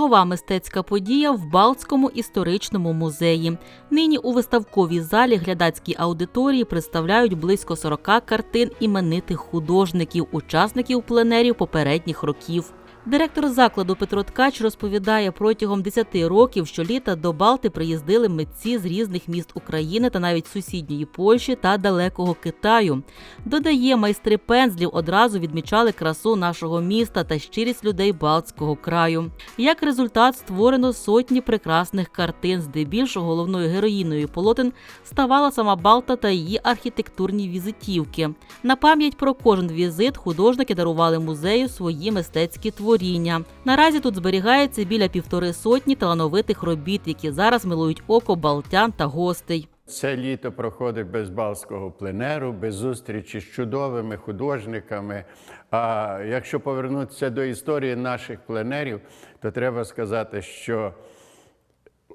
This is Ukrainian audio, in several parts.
Чергова мистецька подія в Балтському історичному музеї. Нині у виставковій залі глядацькій аудиторії представляють близько 40 картин іменитих художників, учасників пленерів попередніх років. Директор закладу Петро Ткач розповідає, протягом 10 років щоліта до Балти приїздили митці з різних міст України та навіть сусідньої Польщі та далекого Китаю. Додає, майстри пензлів одразу відмічали красу нашого міста та щирість людей Балтського краю. Як результат, створено сотні прекрасних картин, здебільшого головною героїною полотен ставала сама Балта та її архітектурні візитівки. На пам'ять про кожен візит художники дарували музею свої мистецькі творіння. Наразі тут зберігається біля півтори сотні талановитих робіт, які зараз милують око балтян та гостей. Це літо проходить без балтського пленеру, без зустрічі з чудовими художниками. А якщо повернутися до історії наших пленерів, то треба сказати, що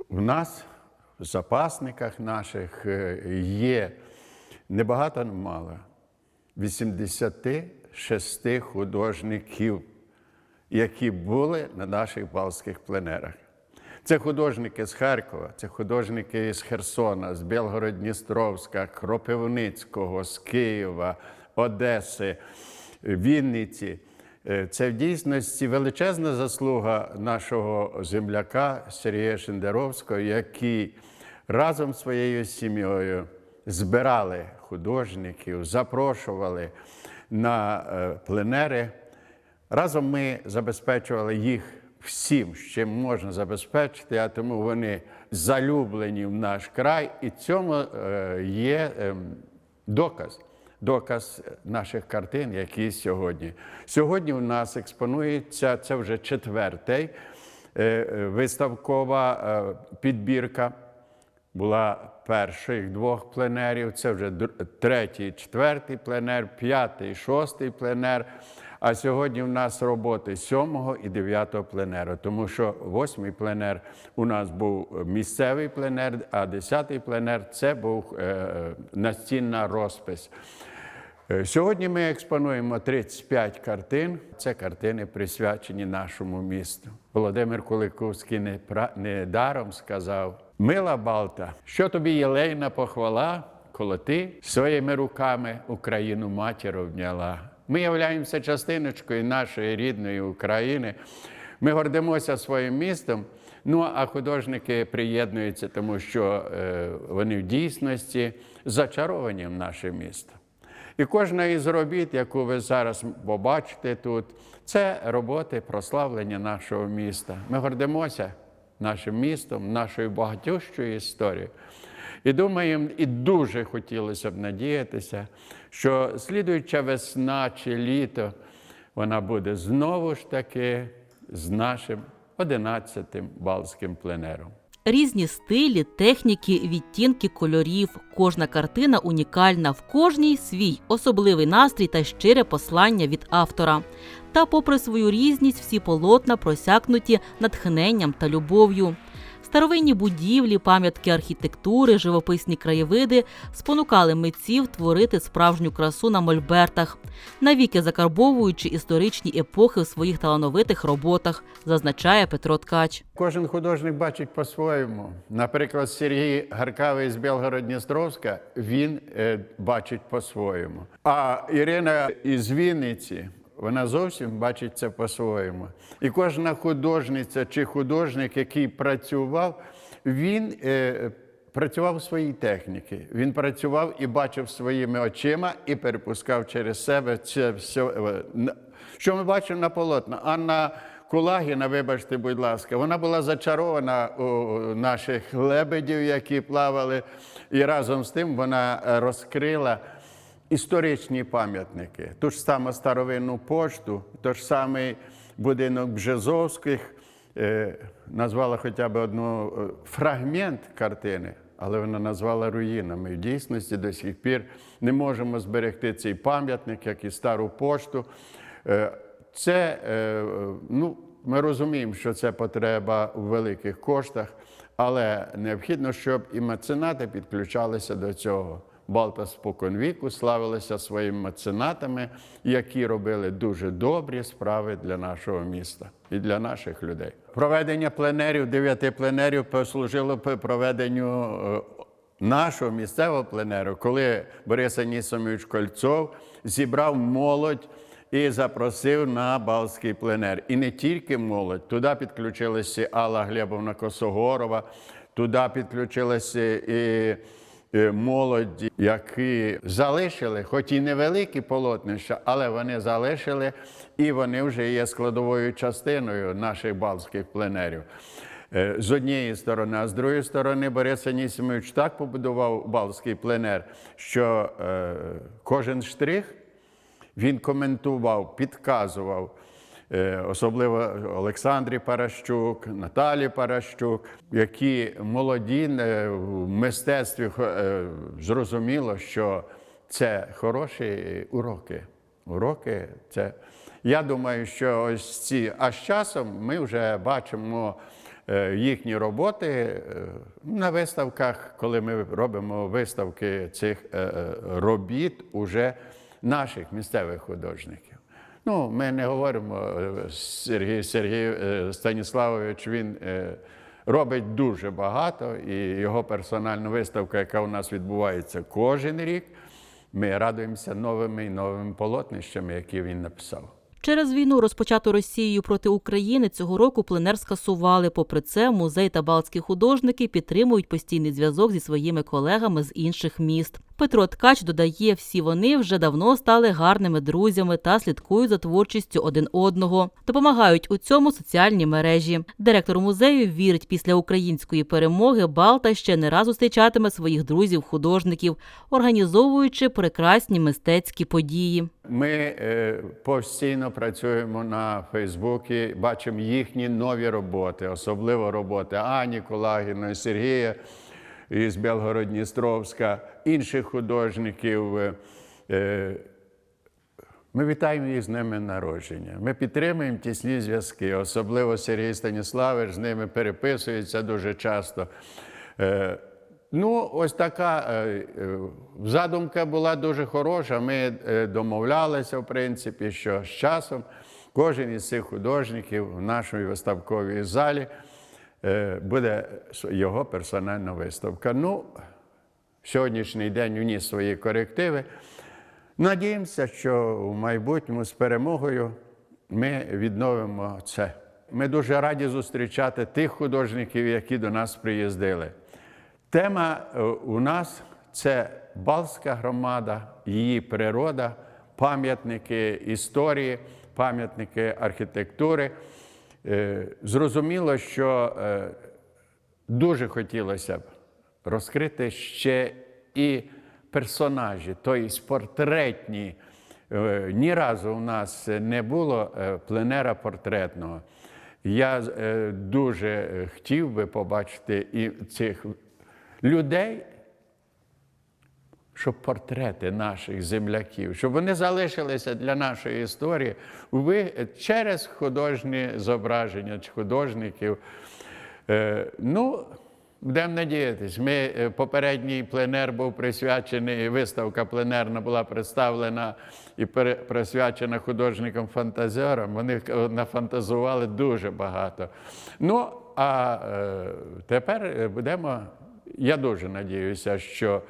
в нас в запасниках наших е, є небагато, але мало 86 художників, які були на наших балтських пленерах. Це художники з Харкова, це художники з Херсона, з Білгород-Дністровська, Кропивницького, з Києва, Одеси, Вінниці. Е, Це в дійсності величезна заслуга нашого земляка Сергія Шендеровського, який разом з своєю сім'єю збирали художників, запрошували на е, пленери. Разом ми забезпечували їх всім, чим можна забезпечити, а тому вони залюблені в наш край, і цьому е, є ем, доказ. Доказ наших картин, які сьогодні. Сьогодні у нас експонується це вже четвертий е, виставкова е, підбірка. Була перших двох пленерів, це вже третій, четвертий пленер, п'ятий, шостий пленер. А сьогодні в нас роботи сьомого і дев'ятого пленеру, тому що восьмий пленер у нас був місцевий пленер, а десятий пленер це був е, настінна розпис. Е, Сьогодні ми експонуємо 35 картин. Це картини присвячені нашому місту. Володимир Куликовський не, не даром сказав: Мила Балта, що тобі єлейна похвала, коли ти своїми руками Україну матір обняла. Ми являємося частиночкою нашої рідної України. Ми гордимося своїм містом. Ну а художники приєднуються, тому що е, вони в дійсності зачаровані в наше місто. І кожна із робіт, яку ви зараз побачите тут, це роботи прославлення нашого міста. Ми гордимося нашим містом, нашою багатющою історією. І думаємо, і дуже хотілося б надіятися, що слідуюча весна чи літо вона буде знову ж таки з нашим 11-тим балтським пленером. Різні стилі, техніки, відтінки кольорів. Кожна картина унікальна, в кожній свій особливий настрій та щире послання від автора. Та, попри свою різність, всі полотна просякнуті натхненням та любов'ю. Старовинні будівлі, пам'ятки архітектури, живописні краєвиди спонукали митців творити справжню красу на мольбертах, навіки закарбовуючи історичні епохи в своїх талановитих роботах, зазначає Петро Ткач. Кожен художник бачить по-своєму. Наприклад, Сергій Гаркавий з Білгород-Дністровська, він е, бачить по-своєму. А Ірина із Вінниці, вона зовсім бачить це по-своєму. І кожна художниця чи художник, який працював, він е, працював у своїй техніці. Він працював і бачив своїми очима і перепускав через себе це все. е, Що ми бачимо на полотна? Анна Кулагіна, вибачте, будь ласка, вона була зачарована у наших лебедів, які плавали, і разом з тим вона е, розкрила історичні пам'ятники. Ту ж саму старовинну пошту, той ж самий будинок Бжезовських, е, назвала хоча б одну е, фрагмент картини, але вона назвала руїнами. В дійсності до сих пір не можемо зберегти цей пам'ятник, як і стару пошту. Е, Це, ну, ми розуміємо, що це потреба у великих коштах, але необхідно, щоб і меценати підключалися до цього. Балта споконвіку славилися своїми меценатами, які робили дуже добрі справи для нашого міста і для наших людей. Проведення пленерів, дев'яти пленерів послужило проведенню е, нашого місцевого пленеру, коли Борис Анісомович Кольцов зібрав молодь і запросив на Балтський пленер. І не тільки молодь, туди підключилася Алла Глебовна Косогорова, туди підключилася і е, молодь, які залишили, хоч і невеликі полотнища, але вони залишили, і вони вже є складовою частиною наших балтських пленерів. Е, З однієї сторони, а з другої сторони, Борис Анісімович так побудував Балтський пленер, що е, кожен штрих він коментував, підказував, особливо Олександрі Паращук, Наталі Паращук, які молоді е, в мистецтві е, зрозуміло, що це хороші уроки. Уроки це. Я думаю, що ось ці, а з часом ми вже бачимо е, їхні роботи е, на виставках, коли ми робимо виставки цих е, е, робіт уже наших місцевих художників. Ну, ми не говоримо е, Сергій Сергій е, Станіславович, він е, робить дуже багато, і його персональна виставка, яка у нас відбувається кожен рік, ми радуємося новими і новими полотнищами, які він написав. Через війну, розпочату Росією проти України, цього року пленер скасували. Попри це, музей та балтські художники підтримують постійний зв'язок зі своїми колегами з інших міст. Петро Ткач додає, всі вони вже давно стали гарними друзями та слідкують за творчістю один одного. Допомагають у цьому соціальні мережі. Директор музею вірить, після української перемоги Балта ще не раз зустрічатиме своїх друзів-художників, організовуючи прекрасні мистецькі події. Ми е, постійно працюємо на Фейсбуці, бачимо їхні нові роботи, особливо роботи Ані Кулагіної, Сергія із Белгород-Дністровська, інших художників. Е, е, Ми вітаємо їх з ними народження. Ми підтримуємо тісні зв'язки. Особливо Сергій Станіславович з ними переписується дуже часто. Е, Ну, ось така задумка була дуже хороша. Ми домовлялися, в принципі, що з часом кожен із цих художників в нашій виставковій залі буде його персональна виставка. Ну, сьогоднішній день вніс свої корективи. Надіємося, що в майбутньому з перемогою ми відновимо це. Ми дуже раді зустрічати тих художників, які до нас приїздили. Тема е, у нас це Балтська громада, її природа, пам'ятники історії, пам'ятники архітектури. Е, Зрозуміло, що е, дуже хотілося б розкрити ще і персонажі, тобто портретні. Е, Ні разу у нас не було пленера портретного. Я дуже хотів би побачити і цих людей, щоб портрети наших земляків, щоб вони залишилися для нашої історії через художні зображення художників. Е, Ну, будемо надіятись. Ми е, попередній пленер був присвячений, виставка пленерна була представлена і присвячена художникам-фантазерам. Вони е, нафантазували дуже багато. Ну, а тепер будемо. Я дуже надіюся, що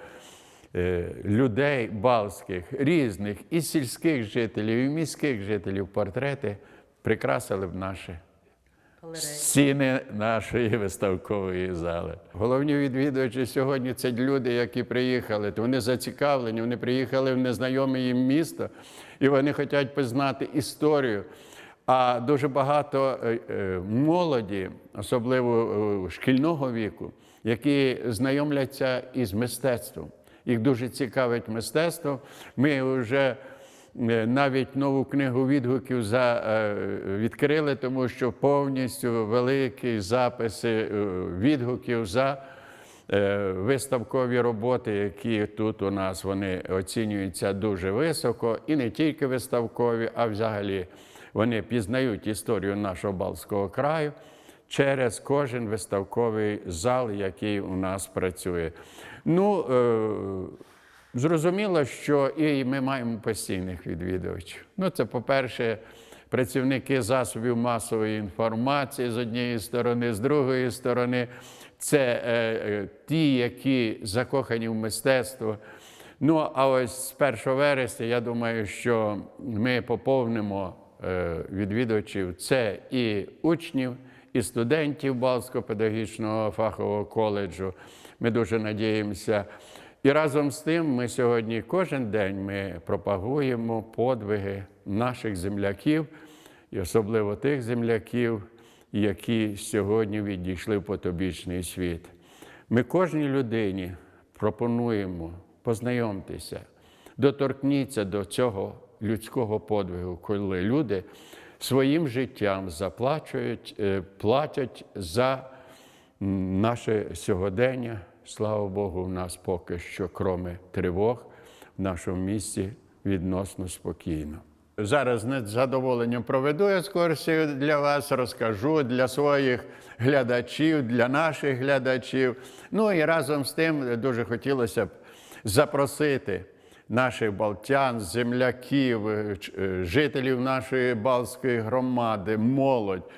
людей балтських, різних, і сільських жителів, і міських жителів портрети прикрасили б наші стіни нашої виставкової зали. Головні відвідувачі сьогодні це люди, які приїхали. То вони зацікавлені, вони приїхали в незнайоме їм місто, і вони хочуть познати історію. А дуже багато е, е, молоді, особливо е, шкільного віку, які знайомляться із мистецтвом. Їх дуже цікавить мистецтво. Ми вже е, навіть нову книгу відгуків за, е, відкрили, тому що повністю великі записи е, відгуків за виставкові роботи, які тут у нас вони оцінюються дуже високо, і не тільки виставкові, а взагалі вони пізнають історію нашого Балтського краю через кожен виставковий зал, який у нас працює. Ну, е, Зрозуміло, що і ми маємо постійних відвідувачів. Ну, це, по-перше, працівники засобів масової інформації з однієї сторони, з другої сторони, це е, е, ті, які закохані в мистецтво. Ну, а ось з 1 вересня, я думаю, що ми поповнимо е, відвідувачів. Це і учнів, і студентів Балтського педагогічного фахового коледжу. Ми дуже надіємося. І разом з тим ми сьогодні кожен день ми пропагуємо подвиги наших земляків, і особливо тих земляків, які сьогодні відійшли в потобічний світ. Ми кожній людині пропонуємо познайомтеся, доторкніться до цього людського подвигу, коли люди своїм життям заплачують, е, платять за наше сьогодення. Слава Богу, в нас поки що, кроме тривог, в нашому місті відносно спокійно. Зараз з задоволенням проведу екскурсію для вас, розкажу для своїх глядачів, для наших глядачів. Ну і разом з тим дуже хотілося б запросити наших балтян, земляків, е, жителів нашої Балтської громади, молодь,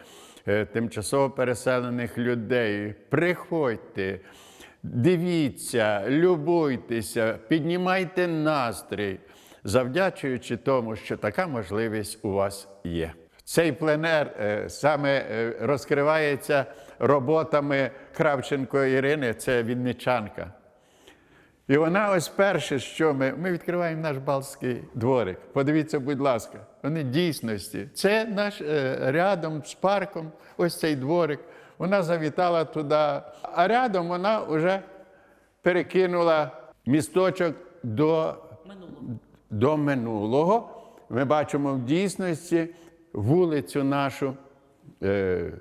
тимчасово переселених людей. Приходьте, дивіться, любуйтеся, піднімайте настрій, завдячуючи тому, що така можливість у вас є. Цей пленер е, саме е, розкривається роботами Кравченко Ірини, це вінничанка. І вона ось перше, що ми, ми відкриваємо наш Балтський дворик. Подивіться, будь ласка, вони дійсності. Це наш е, рядом з парком, ось цей дворик. Вона завітала туди, а рядом вона вже перекинула місточок до до минулого. Ми бачимо в дійсності вулицю нашу, е,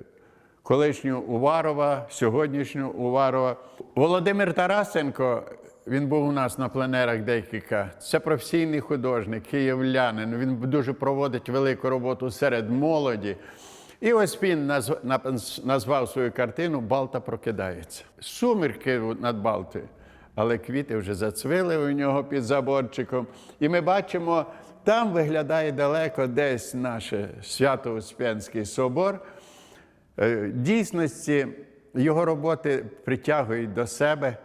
колишню Уварова, сьогоднішню Уварова. Володимир Тарасенко, він був у нас на пленерах декілька. Це професійний художник, київлянин. Він дуже проводить велику роботу серед молоді. І ось він назвав свою картину Балта прокидається. Сумірки над Балтою але квіти вже зацвіли у нього під заборчиком. І ми бачимо, там виглядає далеко десь наш Свято-Успенський собор. Е, Дійсності його роботи притягують до себе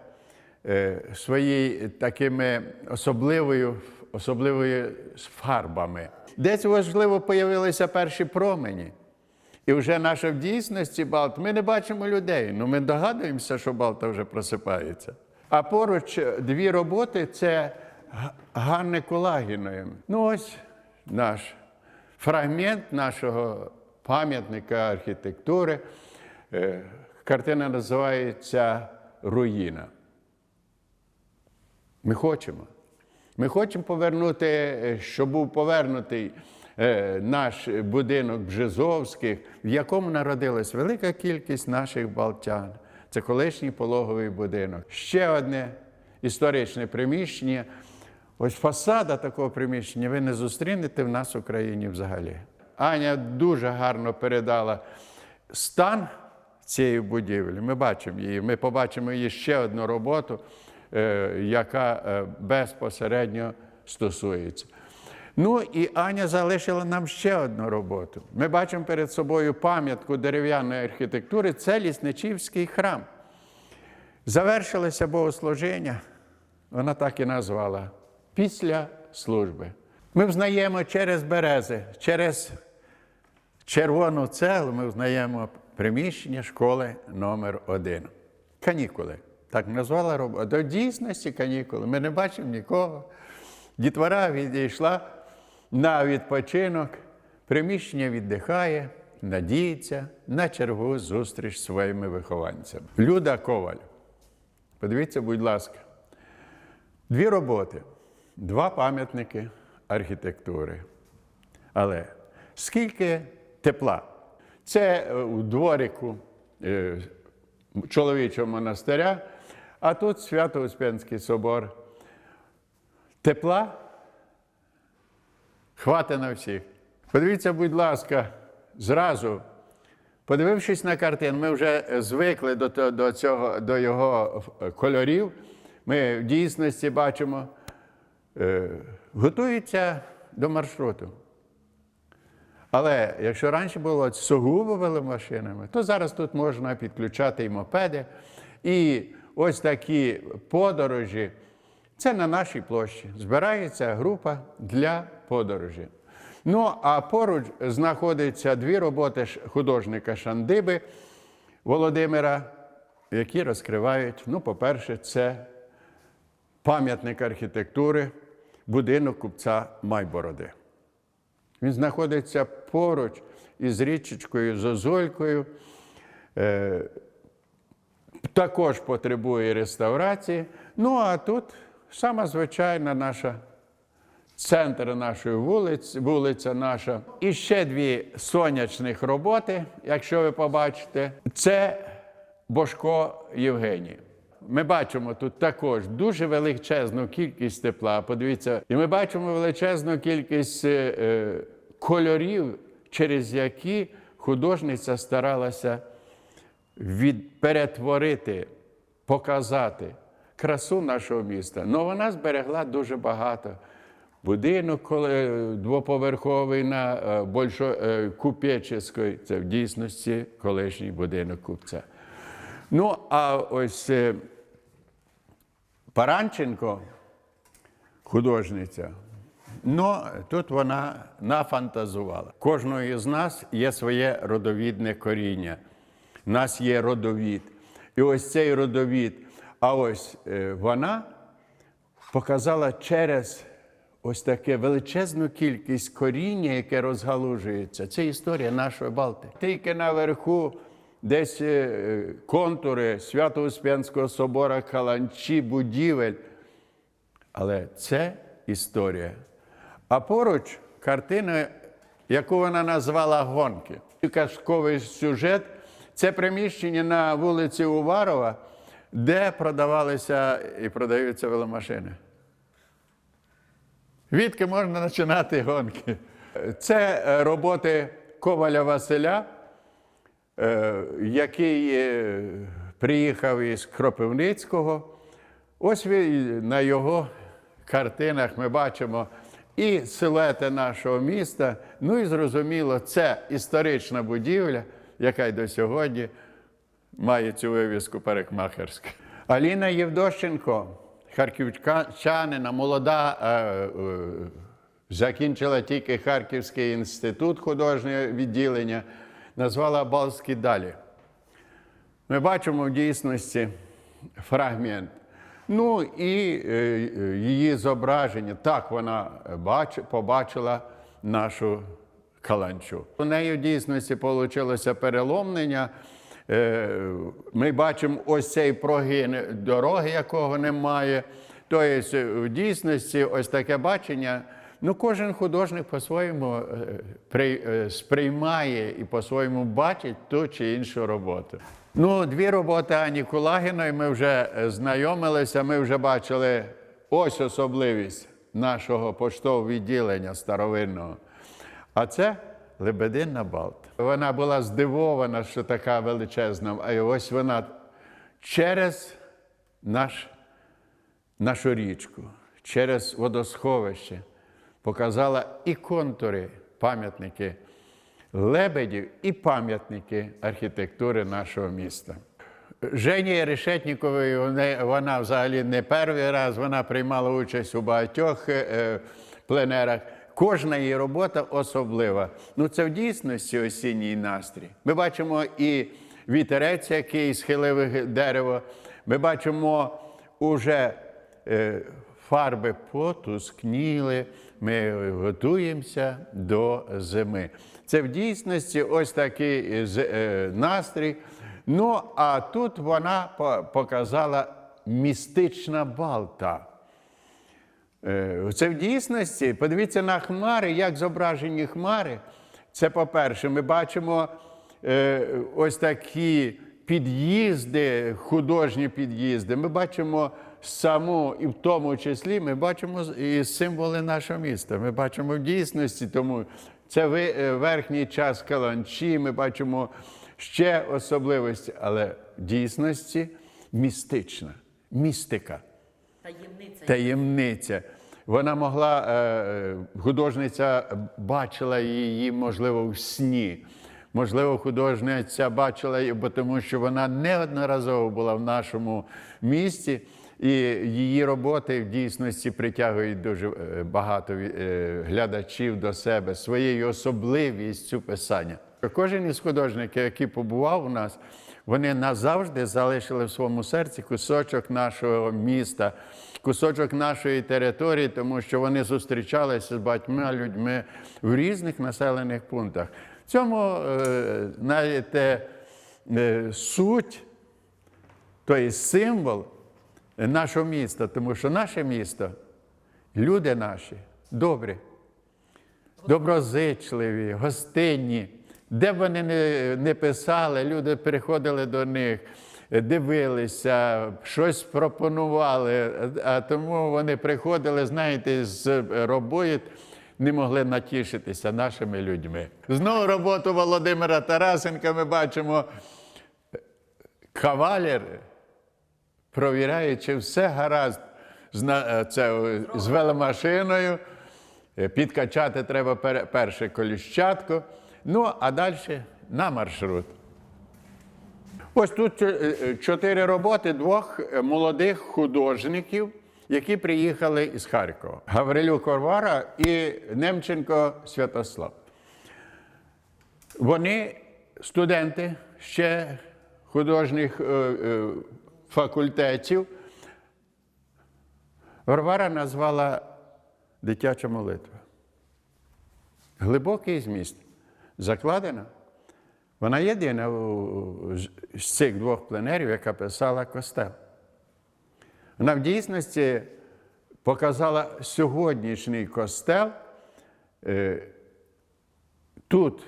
е, свої такими особливою, особливою фарбами. Десь важливо появилися перші промені. І вже наша в дійсності Балт, ми не бачимо людей, ну ми догадуємося, що Балта вже просипається. А поруч е, дві роботи це Ганни Кулагіної. Ну ось наш фрагмент нашого пам'ятника архітектури. Е, Картина називається Руїна. Ми хочемо. Ми хочемо повернути, е, щоб був повернутий е, наш будинок Бжезовських, в якому народилась велика кількість наших балтян. Це колишній пологовий будинок. Ще одне історичне приміщення. Ось фасада такого приміщення ви не зустрінете в нас в Україні взагалі. Аня дуже гарно передала стан цієї будівлі. Ми бачимо її. Ми побачимо її ще одну роботу, яка е, безпосередньо стосується. Ну і Аня залишила нам ще одну роботу. Ми бачимо перед собою пам'ятку дерев'яної архітектури це лісничівський храм. Завершилося богослужіння, вона так і назвала після служби. Ми взнаємо через берези, через червону цеглу ми взнаємо приміщення школи номер 1 Канікули. Так назвала робота. До дійсності канікули. Ми не бачимо нікого. Дітвора відійшла на відпочинок, приміщення віддихає, надіється на чергову зустріч зі своїми вихованцями. Люда Коваль. Подивіться, будь ласка, дві роботи, два пам'ятники архітектури. Але скільки тепла? Це е, у дворику е, чоловічого монастиря, а тут Свято-Успенський собор. Тепла хватить на всіх. Подивіться, будь ласка, зразу. Подивившись на картину, ми вже звикли до, до, цього, до його е, кольорів. Ми в дійсності бачимо е, готуються до маршруту. Але якщо раніше було сугубо веломашинами, то зараз тут можна підключати і мопеди. І ось такі подорожі. Це на нашій площі. Збирається група для подорожі. Ну, а поруч знаходяться дві роботи художника Шандиби Володимира, які розкривають, ну, по-перше, це пам'ятник архітектури, будинок купця Майбороди. Він знаходиться поруч із річечкою Зозулькою. Також потребує реставрації. Ну, а тут сама звичайна наша центр нашої вулиці, вулиця наша. І ще дві сонячних роботи, якщо ви побачите, це Бошко Євгеній. Ми бачимо тут також дуже величезну кількість тепла. Подивіться, і ми бачимо величезну кількість е, е, кольорів, через які художниця старалася від, перетворити, показати красу нашого міста. Ну вона зберегла дуже багато. Будинок коли- двоповерховий на е, Большо, е, Купечеської, це в дійсності колишній будинок купця. Ну, а ось е, Паранченко, художниця, ну тут вона нафантазувала. Кожного із нас є своє родовідне коріння. У нас є родовід. І ось цей родовід. А ось е, вона показала через ось таке величезну кількість коріння, яке розгалужується. Це історія нашої Балтики. Тільки наверху десь е, контури Свято-Успенського собора, каланчі, будівель. Але це історія. А поруч картина, яку вона назвала гонки. Казковий сюжет це приміщення на вулиці Уварова, де продавалися і продаються веломашини. Відки можна починати гонки? Це е, роботи Коваля Василя, е, який е, приїхав із Кропивницького. Ось на його картинах ми бачимо і силуети нашого міста. Ну і зрозуміло, це історична будівля, яка й до сьогодні має цю вивіску парикмахерська. Аліна Євдощенко, харківчанина, молода, е, е, закінчила тільки Харківський інститут художнього відділення, назвала Балські далі. Ми бачимо в дійсності фрагмент. Ну і е, е, її зображення. Так вона бач, побачила нашу каланчу. У неї в дійсності вийшло переломлення. Е, Ми бачимо ось цей прогин дороги, якого немає. Тобто, в дійсності, ось таке бачення. Ну, кожен художник по-своєму е, е, сприймає і по-своєму бачить ту чи іншу роботу. Ну, дві роботи Ані Кулагіної ми вже знайомилися, ми вже бачили ось особливість нашого поштового відділення старовинного. А це Лебединна Балт. Вона була здивована, що така величезна, а ось вона через наш нашу річку через водосховище, показала і контури, пам'ятники лебедів, і пам'ятники архітектури нашого міста. Жені Решетнікової вона взагалі не перший раз, вона приймала участь у багатьох е, е, пленерах. Кожна її робота особлива. Ну це в дійсності осінній настрій. Ми бачимо і вітерець, який схилив дерево. Ми бачимо уже е, фарби потускніли, ми готуємося до зими. Це в дійсності ось такий е, настрій. Ну, а тут вона показала містична Балта. Е, Це в дійсності. Подивіться на хмари, як зображені хмари. Це по-перше, ми бачимо е, ось такі під'їзди, художні під'їзди. Ми бачимо саму, і в тому числі ми бачимо і символи нашого міста. Ми бачимо в дійсності, тому це е, верхній час каланчі, ми бачимо ще особливості, але в дійсності містична, містика Таємниця. таємниця. Вона могла, е, художниця бачила її, можливо, в сні. Можливо, художниця бачила бо тому що вона неодноразово була в нашому місті, і її роботи в дійсності притягують дуже е, багато е, глядачів до себе своєю особливістю писання. Кожен із художників, який побував у нас, вони назавжди залишили в своєму серці кусочок нашого міста, кусочок нашої території, тому що вони зустрічалися з батьма людьми в різних населених пунктах. В цьому, е, знаєте, е, суть, той символ нашого міста, тому що наше місто, люди наші добрі, доброзичливі, гостинні. Де б вони не, не писали, люди приходили до них, дивилися, щось пропонували. А тому вони приходили, знаєте, з робою не могли натішитися нашими людьми. Знову роботу Володимира Тарасенка ми бачимо. Кавалер, провіряючи все гаразд е, це, з веломашиною, е, підкачати треба перше коліщатко, ну а далі на маршрут. Ось тут е, е, чотири роботи двох е, молодих художників, які приїхали із Харкова: Гаврилюк Варвара і Немченко Святослав. Вони студенти ще художніх факультетів. Варвара назвала дитяча молитва. Глибокий зміст. Закладена. Вона єдина з- цих двох пленерів, яка писала костел. Вона в дійсності показала сьогоднішній костел. Е, Тут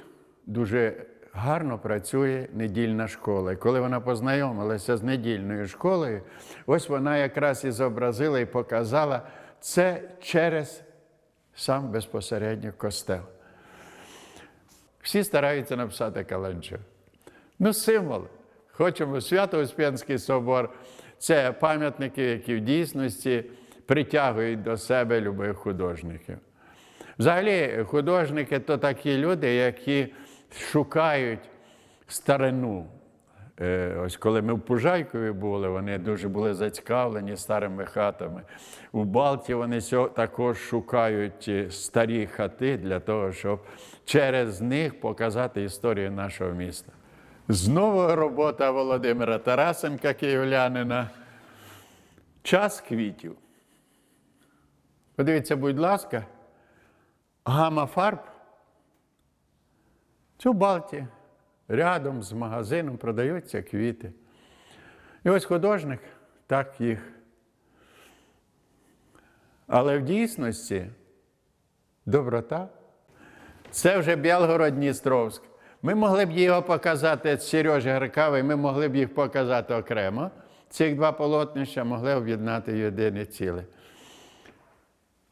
дуже гарно працює недільна школа. І коли вона познайомилася з недільною школою, ось вона якраз і зобразила і показала це через сам безпосередньо костел. Всі стараються написати каланчо. Ну, символ. Хочемо Свято-Успенський собор. Це пам'ятники, які в дійсності притягують до себе любих художників. Взагалі, художники то такі люди, які шукають старину. Е, Ось коли ми в Пужайкові були, вони дуже були зацікавлені старими хатами. У Балті вони також шукають е, старі хати для того, щоб через них показати історію нашого міста. Знову робота Володимира Тарасенка, київлянина. Час квітів. Подивіться, будь ласка, гама фарб. Це в Балті. Рядом з магазином продаються квіти. І ось художник так їх. Але в дійсності доброта це вже Білгород-Дністровськ. Ми могли б його показати Сережі Гаркавий, ми могли б їх показати окремо. Цих два полотнища могли об'єднати єдине ціле.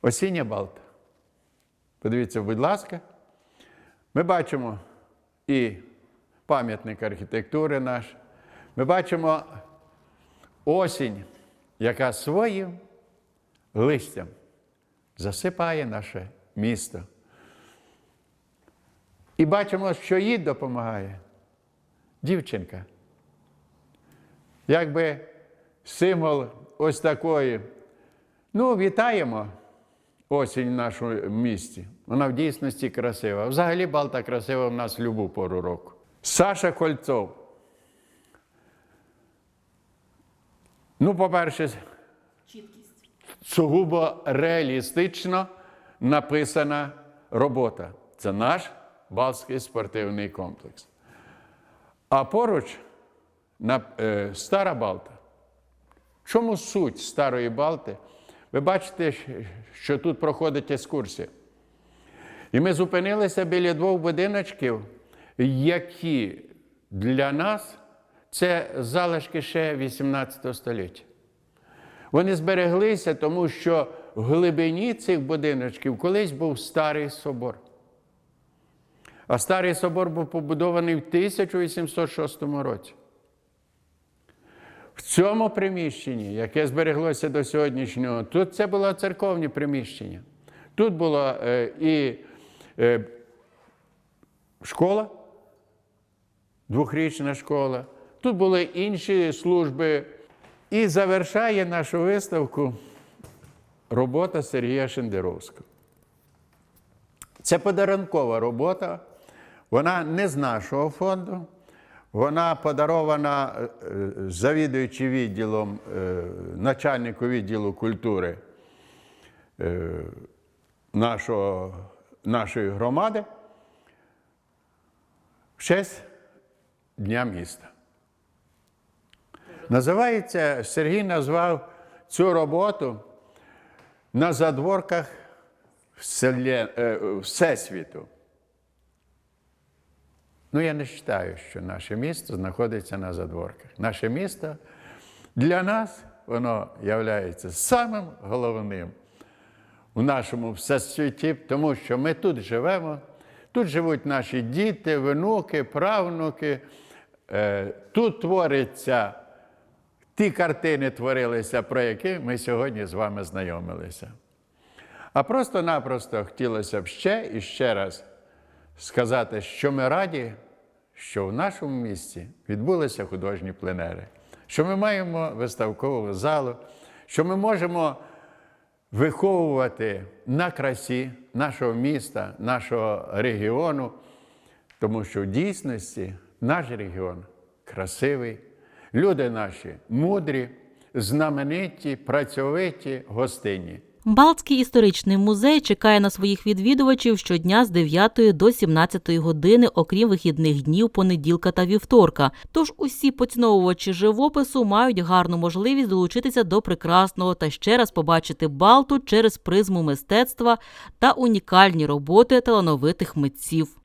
Осіння Балта. Подивіться, будь ласка. Ми бачимо і пам'ятник архітектури наш. Ми бачимо осінь, яка своїм листям засипає наше місто. І бачимо, що їй допомагає дівчинка. Якби символ ось такої. Ну, вітаємо осінь в нашому місті. Вона в дійсності красива. Взагалі Балта красива в нас в любу пору року. Саша Кольцов. Ну, по-перше, сугубо реалістично написана робота. Це наш Балтський спортивний комплекс. А поруч на, е, Стара Балта. Чому суть Старої Балти? Ви бачите, що тут проходить екскурсія. І ми зупинилися біля двох будиночків, які для нас це залишки ще 18 століття. Вони збереглися, тому що в глибині цих будиночків колись був старий собор. А старий собор був побудований в 1806 році. В цьому приміщенні, яке збереглося до сьогоднішнього, тут це було церковні приміщення. Тут була е, і е, школа, двохрічна школа, тут були інші служби. І завершає нашу виставку робота Сергія Шендеровського. Це подарункова робота. Вона не з нашого фонду. Вона подарована е, е, завідуючи відділом, е, начальнику відділу культури нашого, нашої громади в честь Дня міста. Називається, Сергій назвав цю роботу на задворках е, Всесвіту. Ну, я не вважаю, що наше місто знаходиться на задворках. Наше місто для нас воно є самим головним у нашому всесвіті, тому що ми тут живемо, тут живуть наші діти, внуки, правнуки. Е, Тут твориться ті картини творилися, про які ми сьогодні з вами знайомилися. А просто-напросто хотілося б ще і ще раз сказати, що ми раді, що в нашому місті відбулися художні пленери, що ми маємо виставкову залу, що ми можемо виховувати на красі нашого міста, нашого регіону, тому що в дійсності наш регіон красивий, люди наші мудрі, знамениті, працьовиті, гостинні. Балтський історичний музей чекає на своїх відвідувачів щодня з 9 до 17 години, окрім вихідних днів, понеділка та вівторка. Тож усі поціновувачі живопису мають гарну можливість долучитися до прекрасного та ще раз побачити Балту через призму мистецтва та унікальні роботи талановитих митців.